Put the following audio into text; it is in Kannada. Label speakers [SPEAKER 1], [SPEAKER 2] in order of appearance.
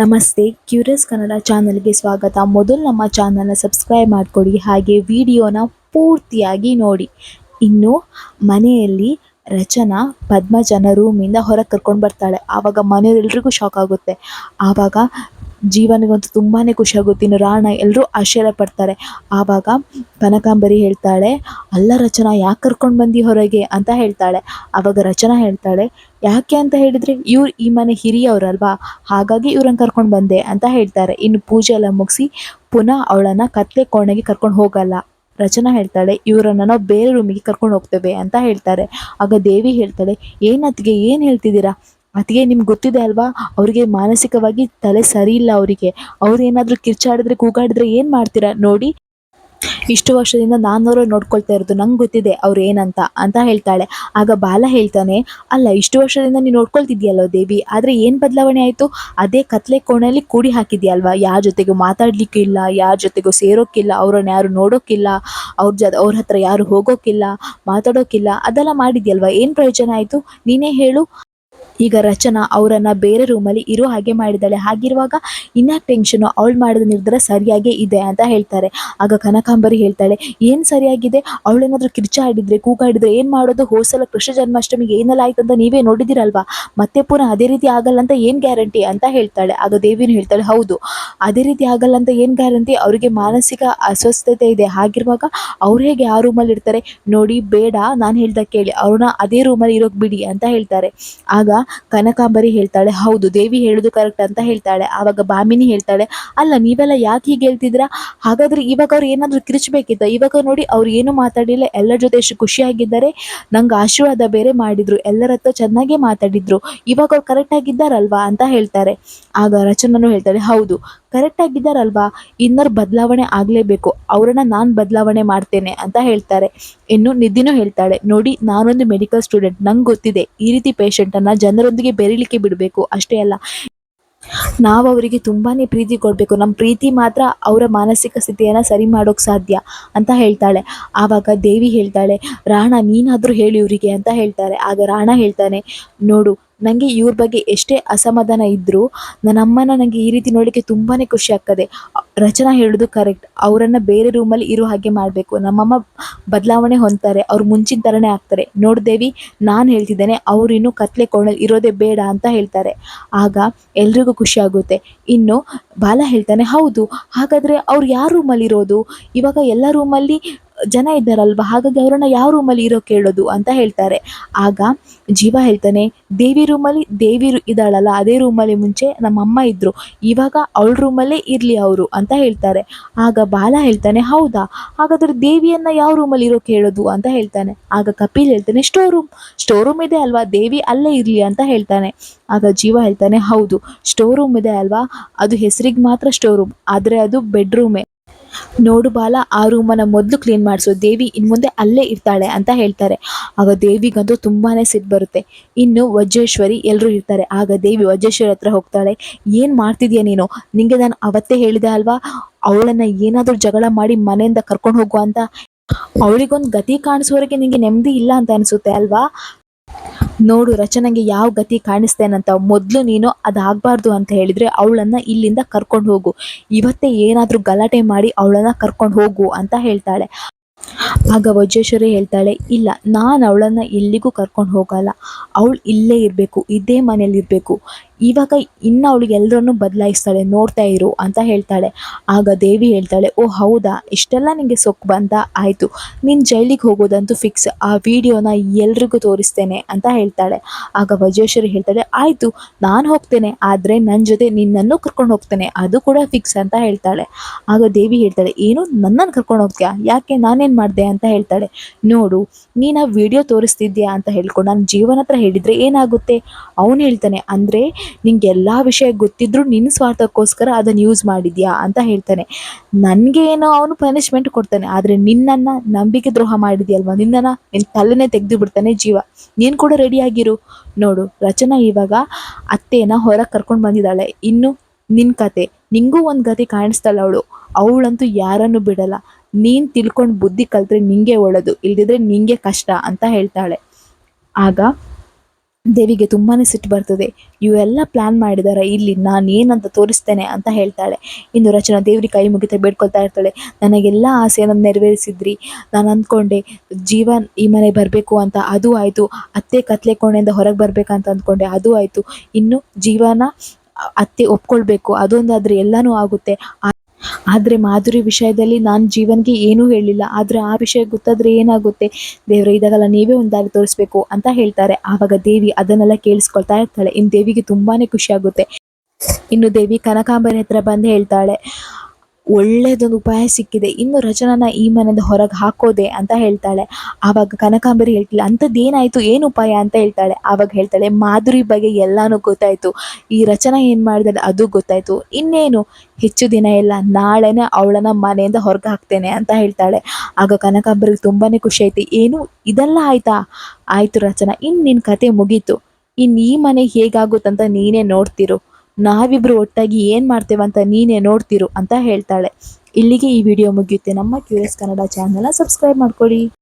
[SPEAKER 1] ನಮಸ್ತೆ, ಕ್ಯೂರಿಯಸ್ ಕನ್ನಡ ಚಾನಲ್ಗೆ ಸ್ವಾಗತ. ಮೊದಲು ನಮ್ಮ ಚಾನಲ್ನ ಸಬ್ಸ್ಕ್ರೈಬ್ ಮಾಡಿಕೊಡಿ, ಹಾಗೆ ವಿಡಿಯೋನ ಪೂರ್ತಿಯಾಗಿ ನೋಡಿ. ಇನ್ನು ಮನೆಯಲ್ಲಿ ರಚನಾ ಪದ್ಮಜನ ರೂಮಿಂದ ಹೊರಗೆ ಕರ್ಕೊಂಡು ಬರ್ತಾಳೆ. ಆವಾಗ ಮನೆಯವರೆಲ್ರಿಗೂ ಶಾಕ್ ಆಗುತ್ತೆ. ಆವಾಗ ಜೀವನಿಗಂತೂ ತುಂಬಾ ಖುಷಿ ಆಗುತ್ತೆ ಇನ್ನು ರಾಣ ಎಲ್ಲರೂ ಆಶ್ಚರ್ಯ ಪಡ್ತಾರೆ. ಆವಾಗ ಕನಕಾಂಬರಿ ಹೇಳ್ತಾಳೆ, ಅಲ್ಲ ರಚನಾ, ಯಾಕೆ ಕರ್ಕೊಂಡು ಬಂದಿ ಹೊರಗೆ? ಅಂತ ಹೇಳ್ತಾಳೆ. ಆವಾಗ ರಚನಾ ಹೇಳ್ತಾಳೆ, ಯಾಕೆ ಅಂತ ಹೇಳಿದರೆ, ಇವ್ರು ಈ ಮನೆ ಹಿರಿಯವ್ರಲ್ವಾ ಹಾಗಾಗಿ ಇವ್ರನ್ನ ಕರ್ಕೊಂಡು ಬಂದೆ, ಅಂತ ಹೇಳ್ತಾರೆ. ಇನ್ನು ಪೂಜೆ ಎಲ್ಲ ಮುಗಿಸಿ ಪುನಃ ಅವಳನ್ನು ಕತ್ತೆ ಕೋಣೆಗೆ ಕರ್ಕೊಂಡು ಹೋಗಲ್ಲ. ರಚನಾ ಹೇಳ್ತಾಳೆ, ಇವರನ್ನ ನಾವು ಬೇರೆ ರೂಮಿಗೆ ಕರ್ಕೊಂಡು ಹೋಗ್ತೇವೆ, ಅಂತ ಹೇಳ್ತಾರೆ. ಆಗ ದೇವಿ ಹೇಳ್ತಾಳೆ ಏನತ್ತಿಗೆ ಏನು ಹೇಳ್ತಿದ್ದೀರಾ? ಅತ್ತಿಗೆ ನಿಮ್ಗೆ ಗೊತ್ತಿದೆ ಅಲ್ವಾ? ಅವರಿಗೆ ಮಾನಸಿಕವಾಗಿ ತಲೆ ಸರಿ ಇಲ್ಲ ಅವರಿಗೆ. ಅವ್ರು ಏನಾದರೂ ಕಿರ್ಚಾಡಿದ್ರೆ, ಕೂಗಾಡಿದ್ರೆ ಏನು ಮಾಡ್ತೀರಾ? ನೋಡಿ. ಇಷ್ಟು ವರ್ಷದಿಂದ ನಾನು ಅವ್ರನ್ನ ನೋಡ್ಕೊಳ್ತಾ ಇರೋದು. ನಂಗೆ ಗೊತ್ತಿದೆ ಅವ್ರು ಏನಂತ ಅಂತ ಹೇಳ್ತಾಳೆ. ಆಗ ಬಾಲ ಹೇಳ್ತಾನೆ, ಅಲ್ಲ, ಇಷ್ಟು ವರ್ಷದಿಂದ ನೀನು ನೋಡ್ಕೊಳ್ತಿದ್ಯಲ್ಲೋ ದೇವಿ? ಆದರೆ ಏನು ಬದಲಾವಣೆ ಆಯಿತು? ಅದೇ ಕತ್ಲೆ ಕೋಣೆಯಲ್ಲಿ ಕೂಡಿ ಹಾಕಿದ್ಯಲ್ವಾ ಯಾರ ಜೊತೆಗೂ ಮಾತಾಡ್ಲಿಕ್ಕಿಲ್ಲ ಯಾರ ಜೊತೆಗೂ ಸೇರೋಕ್ಕಿಲ್ಲ, ಅವ್ರನ್ನ ಯಾರು ನೋಡೋಕ್ಕಿಲ್ಲ, ಅವ್ರ ಜ, ಅವ್ರ ಹತ್ರ ಯಾರು ಹೋಗೋಕ್ಕಿಲ್ಲ, ಮಾತಾಡೋಕ್ಕಿಲ್ಲ, ಅದೆಲ್ಲ ಮಾಡಿದ್ಯಲ್ವಾ? ಏನು ಪ್ರಯೋಜನ ಆಯಿತು? ನೀನೇ ಹೇಳು. ಈಗ ರಚನಾ ಅವರನ್ನ ಬೇರೆ ರೂಮಲ್ಲಿ ಇರೋ ಹಾಗೆ ಮಾಡಿದ್ದಾಳೆ. ಹಾಗಿರುವಾಗ ಇನ್ನ ಟೆನ್ಷನು ಅವಳು ಮಾಡಿದ ನಿರ್ಧಾರ ಸರಿಯಾಗೇ ಇದೆ ಅಂತ ಹೇಳ್ತಾರೆ. ಆಗ ಕನಕಾಂಬರಿ ಹೇಳ್ತಾಳೆ, ಏನು ಸರಿಯಾಗಿದೆ? ಅವಳೇನಾದ್ರೂ ಕಿರ್ಚಾಡಿದ್ರೆ, ಕೂಗಾಡಿದ್ರೆ ಏನು ಮಾಡೋದು? ಹೋಸಲ ಕೃಷ್ಣ ಜನ್ಮಾಷ್ಟಮಿಗೆ ಏನೆಲ್ಲ ಆಯ್ತು ಅಂತ ನೀವೇ ನೋಡಿದಿರಲ್ವಾ ಮತ್ತೆ ಪುನಃ ಅದೇ ರೀತಿ ಆಗಲ್ಲ ಅಂತ ಏನು ಗ್ಯಾರಂಟಿ ಅಂತ ಹೇಳ್ತಾಳೆ. ಆಗ ದೇವಿನೂ ಹೇಳ್ತಾಳೆ, ಹೌದು, ಅದೇ ರೀತಿ ಆಗಲ್ಲ ಅಂತ ಏನು ಗ್ಯಾರಂಟಿ ಅವರಿಗೆ ಮಾನಸಿಕ ಅಸ್ವಸ್ಥತೆ ಇದೆ. ಹಾಗಿರುವಾಗ ಅವ್ರು ಹೇಗೆ ಆ ರೂಮಲ್ಲಿ ಇರ್ತಾರೆ? ನೋಡಿ, ಬೇಡ, ನಾನು ಹೇಳ್ದ ಕೇಳಿ. ಅವ್ರನ್ನ ಅದೇ ರೂಮಲ್ಲಿ ಇರೋಕೆ ಬಿಡಿ ಅಂತ ಹೇಳ್ತಾರೆ. ಆಗ ಕನಕಾಂಬರಿ ಹೇಳ್ತಾಳೆ, ಹೌದು, ದೇವಿ ಹೇಳೋದು ಕರೆಕ್ಟ್ ಅಂತ ಹೇಳ್ತಾಳೆ, ಆವಾಗ ಬಾಮಿನಿ ಹೇಳ್ತಾಳೆ, ಅಲ್ಲ ನೀವೆಲ್ಲ ಯಾಕೆ ಹೀಗೆ ಹೇಳ್ತಿದ್ರ ಹಾಗಾದ್ರೆ ಇವಾಗ ಅವ್ರು ಏನಾದರೂ ಕಿರಿಚಬೇಕಿತ್ತ? ಇವಾಗ ನೋಡಿ ಅವ್ರು ಏನು ಮಾತಾಡಿಲ್ಲ ಎಲ್ಲರ ಜೊತೆ ಎಷ್ಟು ಖುಷಿಯಾಗಿದ್ದಾರೆ, ನಂಗೆ ಆಶೀರ್ವಾದ ಬೇರೆ ಮಾಡಿದ್ರು, ಎಲ್ಲರ ಹತ್ರ ಚೆನ್ನಾಗೇ ಮಾತಾಡಿದ್ರು, ಇವಾಗ ಅವ್ರು ಕರೆಕ್ಟ್ ಆಗಿದ್ದಾರಲ್ವಾ ಅಂತ ಹೇಳ್ತಾರೆ. ಆಗ ರಚನನು ಹೇಳ್ತಾಳೆ, ಹೌದು ಕರೆಕ್ಟ್ ಆಗಿದ್ದಾರಲ್ವಾ? ಇನ್ನರ್ ಬದಲಾವಣೆ ಆಗಲೇಬೇಕು. ಅವರನ್ನ ನಾನು ಬದಲಾವಣೆ ಮಾಡ್ತೇನೆ ಅಂತ ಹೇಳ್ತಾರೆ. ಇನ್ನು ನಿಧಿನೂ ಹೇಳ್ತಾಳೆ. ನೋಡಿ, ನಾನೊಂದು ಮೆಡಿಕಲ್ ಸ್ಟೂಡೆಂಟ್ ನಂಗೆ ಗೊತ್ತಿದೆ, ಈ ರೀತಿ ಪೇಷಂಟನ್ನು ಜನರೊಂದಿಗೆ ಬೆರೀಲಿಕ್ಕೆ ಬಿಡಬೇಕು. ಅಷ್ಟೇ ಅಲ್ಲ, ನಾವು ಅವರಿಗೆ ತುಂಬಾ ಪ್ರೀತಿ ಕೊಡಬೇಕು. ನಮ್ಮ ಪ್ರೀತಿ ಮಾತ್ರ ಅವರ ಮಾನಸಿಕ ಸ್ಥಿತಿಯನ್ನು ಸರಿ ಮಾಡೋಕ್ಕೆ ಸಾಧ್ಯ ಅಂತ ಹೇಳ್ತಾಳೆ. ಆವಾಗ ದೇವಿ ಹೇಳ್ತಾಳೆ, ರಾಣ, ನೀನಾದರೂ ಹೇಳಿ ಇವರಿಗೆ ಅಂತ ಹೇಳ್ತಾರೆ. ಆಗ ರಾಣ ಹೇಳ್ತಾನೆ, ನೋಡು ನನಗೆ ಇವ್ರ ಬಗ್ಗೆ ಎಷ್ಟೇ ಅಸಮಾಧಾನ ಇದ್ದರೂ ನನ್ನ ಅಮ್ಮನ ನನಗೆ ಈ ರೀತಿ ನೋಡಲಿಕ್ಕೆ ತುಂಬಾ ಖುಷಿ ಆಗ್ತದೆ. ರಚನಾ ಹೇಳೋದು ಕರೆಕ್ಟ್, ಅವರನ್ನು ಬೇರೆ ರೂಮಲ್ಲಿ ಇರೋ ಹಾಗೆ ಮಾಡಬೇಕು. ನಮ್ಮಮ್ಮ ಬದಲಾವಣೆ ಹೊಂದ್ತಾರೆ, ಅವ್ರು ಮುಂಚಿನ ಥರನೇ ಆಗ್ತಾರೆ. ನೋಡ್ದೇವಿ ನಾನು ಹೇಳ್ತಿದ್ದೇನೆ, ಅವ್ರು ಇನ್ನೂ ಕತ್ಲೆ ಕೋಣಲ್ಲಿ ಇರೋದೇ ಬೇಡ ಅಂತ ಹೇಳ್ತಾರೆ. ಆಗ ಎಲ್ರಿಗೂ ಖುಷಿ ಆಗುತ್ತೆ. ಇನ್ನು ಬಾಲ ಹೇಳ್ತಾನೆ, ಹೌದು, ಹಾಗಾದರೆ ಅವ್ರು ಯಾರು ರೂಮಲ್ಲಿರೋದು ಇವಾಗ ಎಲ್ಲ ರೂಮಲ್ಲಿ ಜನ ಇದ್ದಾರಲ್ವ? ಹಾಗಾಗಿ ಅವರನ್ನ ಯಾವ ರೂಮಲ್ಲಿ ಇರೋ ಕೇಳೋದು ಅಂತ ಹೇಳ್ತಾರೆ. ಆಗ ಜೀವ ಹೇಳ್ತಾನೆ, ದೇವಿ ರೂಮಲ್ಲಿ ದೇವಿ ಇದ್ದಾಳಲ್ಲ, ಅದೇ ರೂಮಲ್ಲಿ ಮುಂಚೆ ನಮ್ಮಮ್ಮ ಇದ್ದರು ಇವಾಗ ಅವಳ ರೂಮಲ್ಲೇ ಇರಲಿ ಅವರು ಅಂತ ಹೇಳ್ತಾರೆ. ಆಗ ಬಾಲ ಹೇಳ್ತಾನೆ, ಹೌದಾ? ಹಾಗಾದ್ರೆ ದೇವಿಯನ್ನ ಯಾವ ರೂಮಲ್ಲಿ ಇರೋ ಕೇಳೋದು? ಅಂತ ಹೇಳ್ತಾನೆ. ಆಗ ಕಪಿಲ್ ಹೇಳ್ತಾನೆ, ಸ್ಟೋರ್ ರೂಮ್ ಸ್ಟೋರ್ ರೂಮ್ ಇದೆ ಅಲ್ವಾ? ದೇವಿ ಅಲ್ಲೇ ಇರಲಿ ಅಂತ ಹೇಳ್ತಾನೆ. ಆಗ ಜೀವ ಹೇಳ್ತಾನೆ, ಹೌದು, ಸ್ಟೋರ್ ರೂಮ್ ಇದೆ ಅಲ್ವಾ? ಅದು ಹೆಸರಿಗೆ ಮಾತ್ರ ಸ್ಟೋರ್ ರೂಮ್, ಆದರೆ ಅದು ಬೆಡ್ರೂಮೇ. ನೋಡು ಬಾಲ, ಆ ರೂಮನ್ನ ಮೊದಲು ಕ್ಲೀನ್ ಮಾಡಿಸು. ದೇವಿ ಇನ್ನು ಮುಂದೆ ಅಲ್ಲೇ ಇರ್ತಾಳೆ ಅಂತ ಹೇಳ್ತಾರೆ. ಆಗ ದೇವಿಗಂತೂ ತುಂಬಾ ಸಿಟ್ಟು ಬರುತ್ತೆ. ಇನ್ನು ವಜ್ರೇಶ್ವರಿ ಎಲ್ಲರೂ ಇರ್ತಾರೆ. ಆಗ ದೇವಿ ವಜ್ರೇಶ್ವರಿ ಹತ್ರ ಹೋಗ್ತಾಳೆ. ಏನು ಮಾಡ್ತಿದ್ಯಾ ನೀನು? ನಿಂಗೆ ನಾನು ಅವತ್ತೇ ಹೇಳಿದೆ ಅಲ್ವಾ? ಅವಳನ್ನು ಏನಾದರೂ ಜಗಳ ಮಾಡಿ ಮನೆಯಿಂದ ಕರ್ಕೊಂಡು ಹೋಗು ಅಂತ. ಅವಳಿಗೊಂದು ಗತಿ ಕಾಣಿಸೋರಿಗೆ ನಿಂಗೆ ನೆಮ್ಮದಿ ಇಲ್ಲ ಅಂತ ಅನಿಸುತ್ತೆ ಅಲ್ವಾ? ನೋಡು, ರಚನೆಗೆ ಯಾವ ಗತಿ ಕಾಣಿಸ್ತೇನಂತ ಮೊದಲು ನೀನು ಅದಾಗಬಾರ್ದು ಅಂತ ಹೇಳಿದರೆ ಅವಳನ್ನು ಇಲ್ಲಿಂದ ಕರ್ಕೊಂಡು ಹೋಗು. ಇವತ್ತೇ ಏನಾದರೂ ಗಲಾಟೆ ಮಾಡಿ ಅವಳನ್ನು ಕರ್ಕೊಂಡು ಹೋಗು ಅಂತ ಹೇಳ್ತಾಳೆ. ಆಗ ವಜ್ರೇಶ್ವರಿ ಹೇಳ್ತಾಳೆ, ಇಲ್ಲ, ನಾನು ಅವಳನ್ನು ಎಲ್ಲಿಗೂ ಕರ್ಕೊಂಡು ಹೋಗಲ್ಲ. ಅವಳು ಇಲ್ಲೇ ಇರಬೇಕು, ಇದೇ ಮನೇಲಿ ಇರಬೇಕು ಇವಾಗ ಇನ್ನು ಅವಳಿಗೆ ಎಲ್ಲರನ್ನೂ ಬದಲಾಯಿಸ್ತಾಳೆ, ನೋಡ್ತಾ ಇರು ಅಂತ ಹೇಳ್ತಾಳೆ. ಆಗ ದೇವಿ ಹೇಳ್ತಾಳೆ, ಓ, ಹೌದಾ? ಇಷ್ಟೆಲ್ಲ ನಿಮಗೆ ಸೊಕ್ಕು ಬಂದ? ಆಯಿತು, ನೀನು ಜೈಲಿಗೆ ಹೋಗೋದಂತೂ ಫಿಕ್ಸ್ ಆ ವಿಡಿಯೋನ ಎಲ್ರಿಗೂ ತೋರಿಸ್ತೇನೆ ಅಂತ ಹೇಳ್ತಾಳೆ. ಆಗ ವಜೇಶ್ವರಿ ಹೇಳ್ತಾಳೆ, ಆಯಿತು, ನಾನು ಹೋಗ್ತೇನೆ, ಆದರೆ ನನ್ನ ಜೊತೆ ನಿನ್ನನ್ನು ಕರ್ಕೊಂಡು ಹೋಗ್ತೇನೆ. ಅದು ಕೂಡ ಫಿಕ್ಸ್ ಅಂತ ಹೇಳ್ತಾಳೆ. ಆಗ ದೇವಿ ಹೇಳ್ತಾಳೆ, ಏನು? ನನ್ನನ್ನು ಕರ್ಕೊಂಡು ಹೋಗ್ತೀಯಾ? ಯಾಕೆ? ನಾನೇನು ಮಾಡಿದೆ? ಅಂತ ಹೇಳ್ತಾಳೆ. ನೋಡು, ನೀನು ಆ ವಿಡಿಯೋ ತೋರಿಸ್ತಿದ್ಯಾ? ಅಂತ ಹೇಳ್ಕೊಂಡು ನಾನು ಜೀವನ ಹತ್ರ ಹೇಳಿದರೆ ಏನಾಗುತ್ತೆ? ಅವನು ಹೇಳ್ತಾನೆ, ಅಂದರೆ ನಿಂಗೆ ಎಲ್ಲ ವಿಷಯ ಗೊತ್ತಿದ್ರು ನಿನ್ನ ಸ್ವಾರ್ಥಕ್ಕೋಸ್ಕರ ಅದನ್ನು ಯೂಸ್ ಮಾಡಿದ್ಯಾ ಅಂತ ಹೇಳ್ತಾನೆ. ನನಗೆ ಏನೋ ಅವನು ಪನಿಷ್ಮೆಂಟ್ ಕೊಡ್ತಾನೆ, ಆದರೆ ನಿನ್ನನ್ನ ನಂಬಿಕೆ ದ್ರೋಹ ಮಾಡಿದ್ಯಲ್ವಾ? ನಿನ್ನನ್ನು ನಿನ್ನ ತಲೆನೇ ತೆಗೆದು ಬಿಡ್ತಾನೆ ಜೀವ. ನೀನು ಕೂಡ ರೆಡಿಯಾಗಿರು ನೋಡು, ರಚನಾ ಇವಾಗ ಅತ್ತೆನ ಹೊರಗೆ ಕರ್ಕೊಂಡು ಬಂದಿದ್ದಾಳೆ. ಇನ್ನು ನಿನ್ನ ಕತೆ, ನಿಂಗೂ ಒಂದು ಗತಿ ಕಾಣಿಸ್ತಾಳೆ ಅವಳು. ಅವಳಂತೂ ಯಾರನ್ನು ಬಿಡಲ್ಲ. ನೀನು ತಿಳ್ಕೊಂಡು ಬುದ್ಧಿ ಕಲ್ತ್ರೆ ನಿಂಗೆ ಒಳ್ಳೆದು, ಇಲ್ದಿದ್ರೆ ನಿಂಗೆ ಕಷ್ಟ ಅಂತ ಹೇಳ್ತಾಳೆ. ಆಗ ದೇವಿಗೆ ತುಂಬಾನೇ ಸಿಟ್ಟು ಬರ್ತದೆ. ಇವೆಲ್ಲ ಪ್ಲಾನ್ ಮಾಡಿದಾರೆ. ಇಲ್ಲಿ ನಾನು ಏನಂತ ತೋರಿಸ್ತೇನೆ ಅಂತ ಹೇಳ್ತಾಳೆ. ಇನ್ನು ರಚನಾ ದೇವ್ರಿಗೆ ಕೈ ಮುಗಿತ ಬೇಡ್ಕೊಳ್ತಾ ಇರ್ತಾಳೆ. ನನಗೆಲ್ಲ ಆಸೆಯನ್ನು ನೆರವೇರಿಸಿದ್ರಿ. ನಾನು ಅಂದ್ಕೊಂಡೆ, ಜೀವನ್ ಈ ಮನೆ ಬರಬೇಕು ಅಂತ ಅದು ಆಯಿತು. ಅತ್ತೆ ಕತ್ಲೆ ಕೋಣೆಯಿಂದ ಹೊರಗೆ ಬರ್ಬೇಕಂತ ಅಂದ್ಕೊಂಡೆ, ಅದು ಆಯಿತು. ಇನ್ನು ಜೀವನ ಅತ್ತೆ ಒಪ್ಕೊಳ್ಬೇಕು. ಅದೊಂದಾದ್ರೆ ಎಲ್ಲನೂ ಆಗುತ್ತೆ. ಆದ್ರೆ ಮಾಧುರಿ ವಿಷಯದಲ್ಲಿ ನಾನು ಜೀವನ್ಗೆ ಏನೂ ಹೇಳಿಲ್ಲ. ಆದರೆ ಆ ವಿಷಯ ಗೊತ್ತಾದ್ರೆ ಏನಾಗುತ್ತೆ? ದೇವರು, ಇದಾಗಲ್ಲ ನೀವೇ ಒಂದಾಗಿ ತೋರಿಸ್ಬೇಕು ಅಂತ ಹೇಳ್ತಾರೆ. ಆವಾಗ ದೇವಿ ಅದನ್ನೆಲ್ಲ ಕೇಳಿಸ್ಕೊಳ್ತಾ ಇರ್ತಾಳೆ. ಇನ್ನು ದೇವಿಗೆ ತುಂಬಾನೇ ಖುಷಿಯಾಗುತ್ತೆ ಇನ್ನು ದೇವಿ ಕನಕಾಂಬರಿ ಹತ್ರ ಬಂದು ಹೇಳ್ತಾಳೆ. ಒಳ್ಳೇದೊಂದು ಉಪಾಯ ಸಿಕ್ಕಿದೆ. ಇನ್ನು ರಚನಾನ ಈ ಮನೆಯಿಂದ ಹೊರಗೆ ಹಾಕೋದೆ ಅಂತ ಹೇಳ್ತಾಳೆ. ಆವಾಗ ಕನಕಾಂಬರಿ ಹೇಳ್ತಿಲ್ಲ ಅಂಥದ್ದೇನಾಯ್ತು ಏನು ಉಪಾಯ? ಅಂತ ಹೇಳ್ತಾಳೆ. ಆವಾಗ ಹೇಳ್ತಾಳೆ, ಮಾಧುರಿ ಬಗ್ಗೆ ಎಲ್ಲಾನು ಗೊತ್ತಾಯ್ತು. ಈ ರಚನಾ ಏನು ಮಾಡಿದಾಳೆ ಅದು ಗೊತ್ತಾಯ್ತು. ಇನ್ನೇನು? ಹೆಚ್ಚು ದಿನ ಇಲ್ಲ, ನಾಳೆನೇ ಅವಳನ್ನ ಮನೆಯಿಂದ ಹೊರಗೆ ಹಾಕ್ತೇನೆ ಅಂತ ಹೇಳ್ತಾಳೆ. ಆಗ ಕನಕಾಂಬರಿಗೆ ತುಂಬಾನೇ ಖುಷಿ ಆಯ್ತು. ಏನು? ಇದೆಲ್ಲ ಆಯ್ತಾ? ಆಯ್ತು ರಚನಾ ಇನ್ನು ನಿನ್ನ ಕತೆ ಮುಗೀತು. ಇನ್ನು ಈ ಮನೆ ಹೇಗಾಗುತ್ತಂತ ನೀನೇ ನೋಡ್ತಿರು. ನಾವಿಬ್ರು ಒಟ್ಟಾಗಿ ಏನು ಮಾಡ್ತೇವಂತ ನೀನೇ ನೋಡ್ತಿರು ಅಂತ ಹೇಳ್ತಾಳೆ. ಇಲ್ಲಿಗೆ ಈ ವಿಡಿಯೋ ಮುಗಿಯುತ್ತೆ. ನಮ್ಮ ಕ್ಯೂರಿಯಸ್ ಕನ್ನಡ ಚಾನಲ್ನ ಸಬ್ಸ್ಕ್ರೈಬ್ ಮಾಡ್ಕೊಳ್ಳಿ